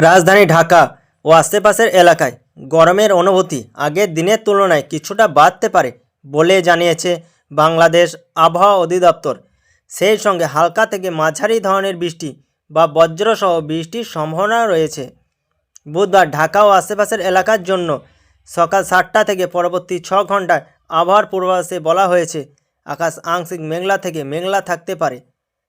রাজধানী ঢাকা ও আশেপাশের এলাকায় গরমের অনুভূতি আগের দিনের তুলনায় কিছুটা বাড়তে পারে বলে জানিয়েছে বাংলাদেশ আবহাওয়া অধিদপ্তর। সেই সঙ্গে হালকা থেকে মাঝারি ধরনের বৃষ্টি বা বজ্রসহ বৃষ্টির সম্ভাবনা রয়েছে। বুধবার ঢাকা ও আশেপাশের এলাকার জন্য সকাল সাতটা থেকে পরবর্তী ছ ঘন্টায় আবহাওয়ার পূর্বাভাসে বলা হয়েছে, আকাশ আংশিক মেঘলা থেকে মেঘলা থাকতে পারে।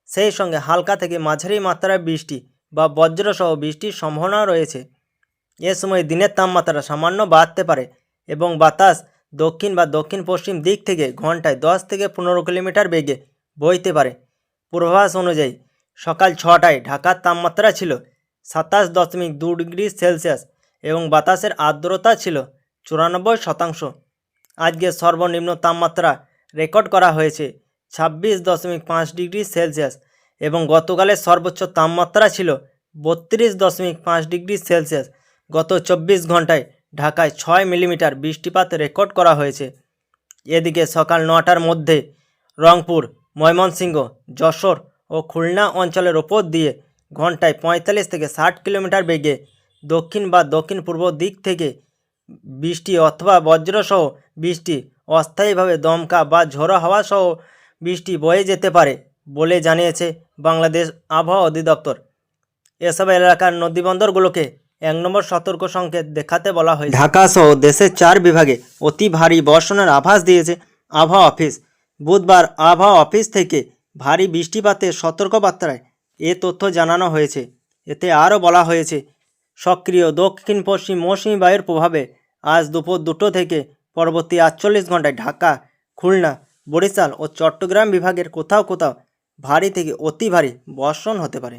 সেই সঙ্গে হালকা থেকে মাঝারি মাত্রার বৃষ্টি বা বজ্রসহ বৃষ্টির সম্ভাবনা রয়েছে। এ সময় দিনের তাপমাত্রা সামান্য বাড়তে পারে এবং বাতাস দক্ষিণ বা দক্ষিণ পশ্চিম দিক থেকে ঘন্টায় দশ থেকে পনেরো কিলোমিটার বেগে বইতে পারে। পূর্বাভাস অনুযায়ী সকাল ছটায় ঢাকার তাপমাত্রা ছিল সাতাশ দশমিক দু ডিগ্রি সেলসিয়াস এবং বাতাসের আর্দ্রতা ছিল চুরানব্বই শতাংশ। আজকে সর্বনিম্ন তাপমাত্রা রেকর্ড করা হয়েছে ছাব্বিশ দশমিক পাঁচ ডিগ্রি সেলসিয়াস এবং গতকালের সর্বোচ্চ তাপমাত্রা ছিল বত্রিশ দশমিক পাঁচ ডিগ্রি সেলসিয়াস। গত চব্বিশ ঘন্টায় ঢাকায় ছয় মিলিমিটার বৃষ্টিপাত রেকর্ড করা হয়েছে। এদিকে সকাল নটার মধ্যে রংপুর, ময়মনসিংহ, যশোর ও খুলনা অঞ্চলের ওপর দিয়ে ঘন্টায় পঁয়তাল্লিশ থেকে ষাট কিলোমিটার বেগে দক্ষিণ বা দক্ষিণ পূর্ব দিক থেকে বৃষ্টি অথবা বজ্রসহ বৃষ্টি, অস্থায়ীভাবে দমকা বা ঝোড়ো হাওয়া সহ বৃষ্টি বয়ে যেতে পারে। বলে জানিয়েছে বাংলাদেশ আবহাওয়া অধিদপ্তর। এসব এলাকার নদীবন্দরগুলোকে এক নম্বর সতর্ক সংকেত দেখাতে বলা হয়েছে। ঢাকা সহ দেশের চার বিভাগে অতি ভারী বর্ষণের আভাস দিয়েছে আবহাওয়া অফিস। বুধবার আবহাওয়া অফিস থেকে ভারী বৃষ্টিপাতের সতর্কবার্তায় এ তথ্য জানানো হয়েছে। এতে আরও বলা হয়েছে, সক্রিয় দক্ষিণ পশ্চিম মৌসুমী বায়ুর প্রভাবে আজ দুপুর দুটো থেকে পরবর্তী আটচল্লিশ ঘন্টায় ঢাকা, খুলনা, বরিশাল ও চট্টগ্রাম বিভাগের কোথাও কোথাও ভারী থেকে অতি ভারী বর্ষণ হতে পারে।